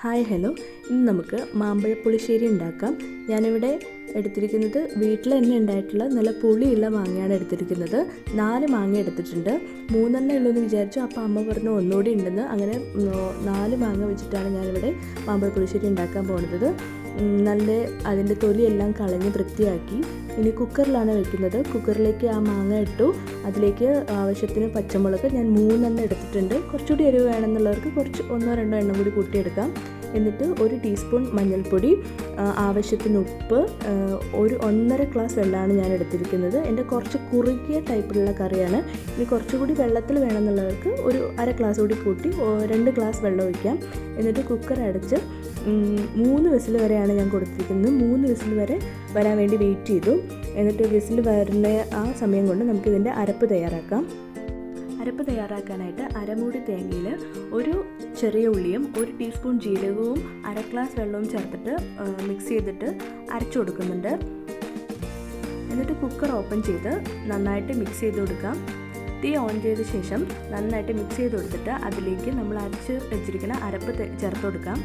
Hi hello. ഇന്ന് നമുക്ക് മാമ്പഴ പുളിശ്ശേരി ഉണ്ടാക്കാം. ഞാനിവിടെ എടുത്തിരിക്കുന്നത് വീട്ടിൽ തന്നെ ഉണ്ടായിട്ടുള്ള നല്ല പുളിയുള്ള മാങ്ങയാണ് എടുത്തിരിക്കുന്നത്. നാല് മാങ്ങ എടുത്തിട്ടുണ്ട്. മൂന്നെണ്ണം ഉള്ളൂ എന്ന് വിചാരിച്ചു. അപ്പോൾ അമ്മ പറഞ്ഞു ഒന്നുകൂടി ഉണ്ടെന്ന്. അങ്ങനെ നാല് മാങ്ങ വെച്ചിട്ടാണ് ഞാനിവിടെ മാമ്പഴ പുളിശ്ശേരി ഉണ്ടാക്കാൻ പോകുന്നത് നല്ല അതിന്റെ തൊലിയെല്ലാം കളഞ്ഞ് വൃത്തിയാക്കി. ഇനി കുക്കറിലാണ് വെക്കുന്നത്. കുക്കറിലേക്ക് ആ മാങ്ങ ഇട്ടു. അതിലേക്ക് ആവശ്യത്തിന് പച്ചമുളക് ഞാൻ മൂന്നെണ്ണം എടുത്തിട്ടുണ്ട്. കുറച്ചുകൂടി എരിവ് വേണമെന്നുള്ളവർക്ക് കുറച്ച് ഒന്നോ രണ്ടോ എണ്ണം കൂടി കൂട്ടിയെടുക്കാം. എന്നിട്ട് ഒരു ടീസ്പൂൺ മഞ്ഞൾപ്പൊടി ആവശ്യത്തിന് ഉപ്പ് ഒരു ഒന്നര ഗ്ലാസ് വെള്ളമാണ് ഞാൻ എടുത്തിരിക്കുന്നത്. എന്റെ കുറച്ച് കുറുകിയ ടൈപ്പിലുള്ള കറിയാണ്. ഇനി കുറച്ചുകൂടി വെള്ളത്തിൽ വേണമെന്നുള്ളവർക്ക് ഒരു അര ഗ്ലാസ് കൂടി കൂട്ടി രണ്ട് ഗ്ലാസ് വെള്ളം ഒഴിക്കാം. എന്നിട്ട് കുക്കർ അടച്ച് മൂന്ന് വിസിൽ വരെയാണ് ഞാൻ കൊടുത്തിരിക്കുന്നത്. മൂന്ന് വിസിൽ വരെ വരാൻ വേണ്ടി വെയിറ്റ് ചെയ്തു. എന്നിട്ട് വിസിൽ വരുന്ന ആ സമയം കൊണ്ട് നമുക്കിതിന്റെ അരപ്പ് തയ്യാറാക്കാം. അരപ്പ് തയ്യാറാക്കാനായിട്ട് അരമൂടി തേങ്ങയിൽ ഒരു ചെറിയ ഉള്ളിയും ഒരു ടീസ്പൂൺ ജീരകവും അര ഗ്ലാസ് വെള്ളവും ചേർത്തിട്ട് മിക്സ് ചെയ്തിട്ട് അരച്ചു കൊടുക്കുന്നുണ്ട്. എന്നിട്ട് കുക്കർ ഓപ്പൺ ചെയ്ത് നന്നായിട്ട് മിക്സ് ചെയ്ത് കൊടുക്കാം. തീ ഓൺ ചെയ്ത ശേഷം നന്നായിട്ട് മിക്സ് ചെയ്ത് കൊടുത്തിട്ട് അതിലേക്ക് നമ്മൾ അരച്ച് വെച്ചിരിക്കുന്ന അരപ്പ് ചേർത്ത് കൊടുക്കാം.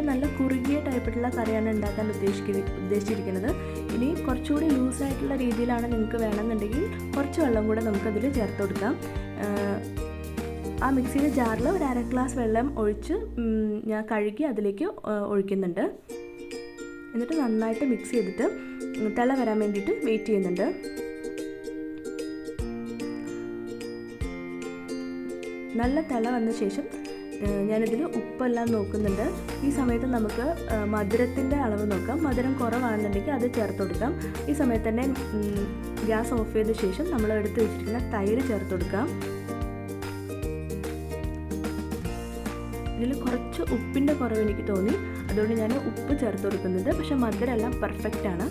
ഞാനിവിടെ നല്ല കുറുകിയ ടൈപ്പിലുള്ള കറിയാണ് ഉണ്ടാക്കാൻ ഉദ്ദേശിക്കുന്ന ഉദ്ദേശിച്ചിരിക്കുന്നത്. ഇനി കുറച്ചുകൂടി ലൂസായിട്ടുള്ള രീതിയിലാണ് നിങ്ങൾക്ക് വേണമെന്നുണ്ടെങ്കിൽ കുറച്ച് വെള്ളം കൂടെ നമുക്കതിൽ ചേർത്ത് കൊടുക്കാം. ആ മിക്സിയുടെ ജാറിൽ ഒരു അര ഗ്ലാസ് വെള്ളം ഒഴിച്ച് ഞാൻ കഴുകി അതിലേക്ക് ഒഴിക്കുന്നുണ്ട്. എന്നിട്ട് നന്നായിട്ട് മിക്സ് ചെയ്തിട്ട് തിള വരാൻ വേണ്ടിയിട്ട് വെയിറ്റ് ചെയ്യുന്നുണ്ട്. നല്ല തിള വന്ന ശേഷം ഞാനിതിൽ ഉപ്പെല്ലാം നോക്കുന്നുണ്ട്. ഈ സമയത്ത് നമുക്ക് മധുരത്തിന്റെ അളവ് നോക്കാം. മധുരം കുറവാണെന്നുണ്ടെങ്കിൽ അത് ചേർത്ത് കൊടുക്കാം. ഈ സമയത്ത് തന്നെ ഗ്യാസ് ഓഫ് ചെയ്ത ശേഷം നമ്മൾ എടുത്ത് വെച്ചിരിക്കുന്ന തൈര് ചേർത്ത് കൊടുക്കാം. ഇതിൽ കുറച്ച് ഉപ്പിന്റെ കുറവ് എനിക്ക് തോന്നി. അതുകൊണ്ട് ഞാൻ ഉപ്പ് ചേർത്ത് കൊടുക്കുന്നുണ്ട് പക്ഷേ മധുരമെല്ലാം പെർഫെക്റ്റ് ആണ്.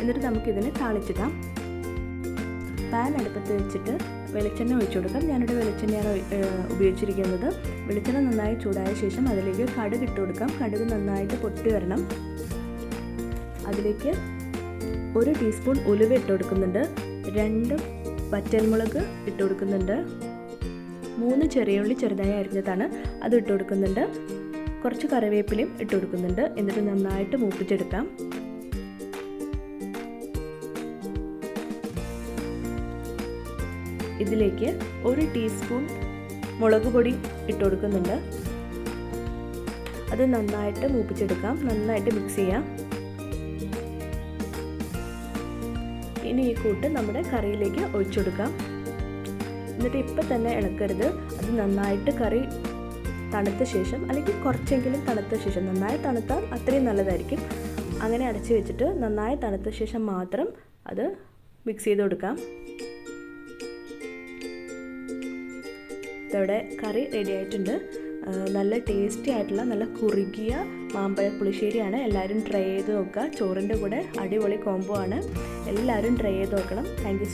എന്നിട്ട് നമുക്കിതിനെ താളിച്ചിടാം. പാൻ അടുപ്പത്ത് വെച്ചിട്ട് വെളിച്ചെണ്ണ ഒഴിച്ചു കൊടുക്കാം. ഞാനിവിടെ വെളിച്ചെണ്ണയാണ് ഉപയോഗിച്ചിരിക്കുന്നത്. വെളിച്ചെണ്ണ നന്നായി ചൂടായ ശേഷം അതിലേക്ക് കടുക് ഇട്ട് കൊടുക്കാം. കടുക് നന്നായിട്ട് പൊട്ടി വരണം. അതിലേക്ക് ഒരു ടീസ്പൂൺ ഉലുവ ഇട്ട് കൊടുക്കുന്നുണ്ട്. രണ്ട് വറ്റൽമുളക് ഇട്ട് കൊടുക്കുന്നുണ്ട്. മൂന്ന് ചെറിയ ഉള്ളി ചെറുതായി അരിഞ്ഞതാണ്. അത് ഇട്ട് കൊടുക്കുന്നുണ്ട്. കുറച്ച് കറിവേപ്പിലയും ഇട്ട് കൊടുക്കുന്നുണ്ട്. എന്നിട്ട് നന്നായിട്ട് മൂപ്പിച്ചെടുക്കാം. ഇതിലേക്ക് ഒരു ടീസ്പൂൺ മുളക് പൊടി ഇട്ട് കൊടുക്കുന്നുണ്ട്. അത് നന്നായിട്ട് മൂപ്പിച്ചെടുക്കാം. നന്നായിട്ട് മിക്സ് ചെയ്യാം. ഇനി ഈ കൂട്ട് നമ്മുടെ കറിയിലേക്ക് ഒഴിച്ചെടുക്കാം എന്നിട്ട് ഇപ്പം തന്നെ ഇളക്കരുത്. അത് നന്നായിട്ട് കറി തണുത്ത ശേഷം അല്ലെങ്കിൽ കുറച്ചെങ്കിലും തണുത്ത ശേഷം നന്നായി തണുത്താൽ അത്രയും നല്ലതായിരിക്കും. അങ്ങനെ അടച്ചു വെച്ചിട്ട് നന്നായി തണുത്ത ശേഷം മാത്രം അത് മിക്സ് ചെയ്ത് കൊടുക്കാം. ഇതവിടെ കറി റെഡി ആയിട്ടുണ്ട്. നല്ല ടേസ്റ്റി ആയിട്ടുള്ള നല്ല കുറുകിയ മാമ്പഴ പുളിശ്ശേരിയാണ്. എല്ലാവരും ട്രൈ ചെയ്ത് നോക്കുക. ചോറിന്റെ കൂടെ അടിപൊളി കോംബോ ആണ്. എല്ലാവരും ട്രൈ ചെയ്ത് നോക്കണം. Thank you